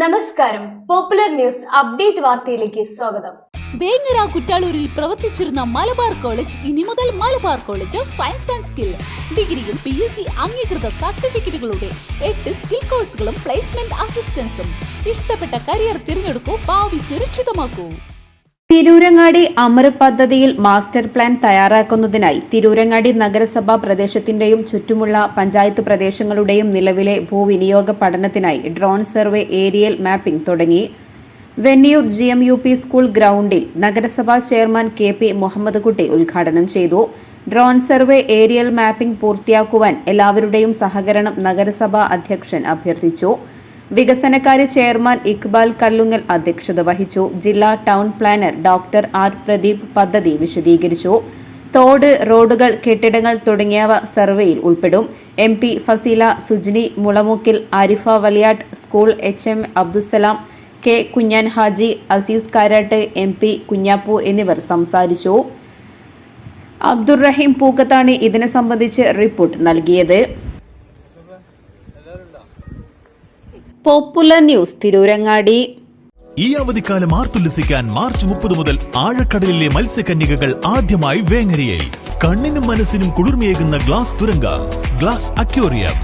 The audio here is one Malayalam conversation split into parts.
നമസ്കാരം. പോപ്പുലർ ന്യൂസ് അപ്ഡേറ്റ് വാർത്തയിലേക്ക് സ്വാഗതം. വേങ്ങര കുറ്റാളൂരിൽ പ്രവർത്തിച്ചിരുന്ന മലബാർ കോളേജ് ഇനി മുതൽ Malabar college of science and skill. ഡിഗ്രിയും പി എസ് സി അംഗീകൃത സർട്ടിഫിക്കറ്റുകളുടെ എട്ട് സ്കിൽ കോഴ്സുകളും പ്ലേസ്മെന്റ് അസിസ്റ്റൻസും ഇഷ്ടപ്പെട്ട കരിയർ തിരഞ്ഞെടുക്കൂ ഭാവി സുരക്ഷിതമാക്കൂ. തിരൂരങ്ങാടി അമർ പദ്ധതിയിൽ മാസ്റ്റർ പ്ലാൻ തയ്യാറാക്കുന്നതിനായി തിരൂരങ്ങാടി നഗരസഭാ പ്രദേശത്തിന്റെയും ചുറ്റുമുള്ള പഞ്ചായത്ത് പ്രദേശങ്ങളുടെയും നിലവിലെ ഭൂവിനിയോഗ പഠനത്തിനായി ഡ്രോൺ സർവേ ഏരിയൽ മാപ്പിംഗ് തുടങ്ങി. Venniyur G M U P school ഗ്രൗണ്ടിൽ നഗരസഭാ chairman K P Muhammed Kutty ഉദ്ഘാടനം ചെയ്തു. ഡ്രോൺ സർവേ ഏരിയൽ മാപ്പിംഗ് പൂർത്തിയാക്കുവാൻ എല്ലാവരുടെയും സഹകരണം നഗരസഭാ അധ്യക്ഷൻ അഭ്യർത്ഥിച്ചു. വികസനകാര്യ ചെയർമാൻ ഇക്ബാൽ കല്ലുങ്ങൽ അധ്യക്ഷത വഹിച്ചു. ജില്ലാ town planner doctor R Pradeep പദ്ധതി വിശദീകരിച്ചു. തോട് റോഡുകൾ കെട്ടിടങ്ങൾ തുടങ്ങിയവ സർവേയിൽ ഉൾപ്പെടും. M P Faseela Sujni Mulamookkil Arifa Valiyattu school H M Abdussalam K Kunjan Haji Azeez Karatt M P Kunjappu എന്നിവർ സംസാരിച്ചു. അബ്ദുറഹീം പൂക്കത്താണ് ഇതിനെ സംബന്ധിച്ച് റിപ്പോർട്ട് നൽകിയത്. Popular news Tirurangadi. ഈ അവധിക്കാലം ആർത്തുല്ലസിക്കാൻ മാർച്ച് മുപ്പത് മുതൽ ആഴക്കടലിലെ മത്സ്യകന്യകകൾ ആദ്യമായി വേങ്ങരയിൽ കണ്ണിനും മനസ്സിനും കുളിർമയേകുന്ന ഗ്ലാസ് തുരങ്ക ഗ്ലാസ് അക്യോറിയം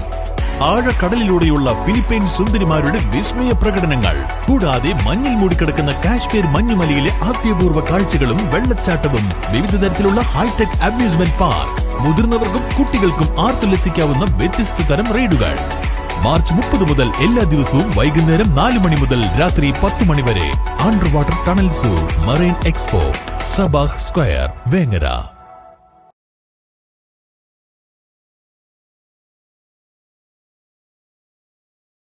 ആഴക്കടലിലൂടെയുള്ള ഫിലിപ്പൈൻ സുന്ദരിമാരുടെ വിസ്മയ പ്രകടനങ്ങൾ. കൂടാതെ മഞ്ഞിൽ മൂടിക്കിടക്കുന്ന കാശ്മീർ മഞ്ഞുമലയിലെ ആദ്യപൂർവ കാഴ്ചകളും വെള്ളച്ചാട്ടവും വിവിധ തരത്തിലുള്ള ഹൈടെക് അമ്യൂസ്മെന്റ് പാർക്ക്. മുതിർന്നവർക്കും കുട്ടികൾക്കും ആർത്തുല്ലസിക്കാവുന്ന വ്യത്യസ്ത തരം റൈഡുകൾ. മാർച്ച് മുപ്പത് മുതൽ എല്ലാ ദിവസവും വൈകുന്നേരം നാല് മണി മുതൽ രാത്രി പത്ത് മണി വരെ under water tunnel zoo marine expo Sabah square Vengara.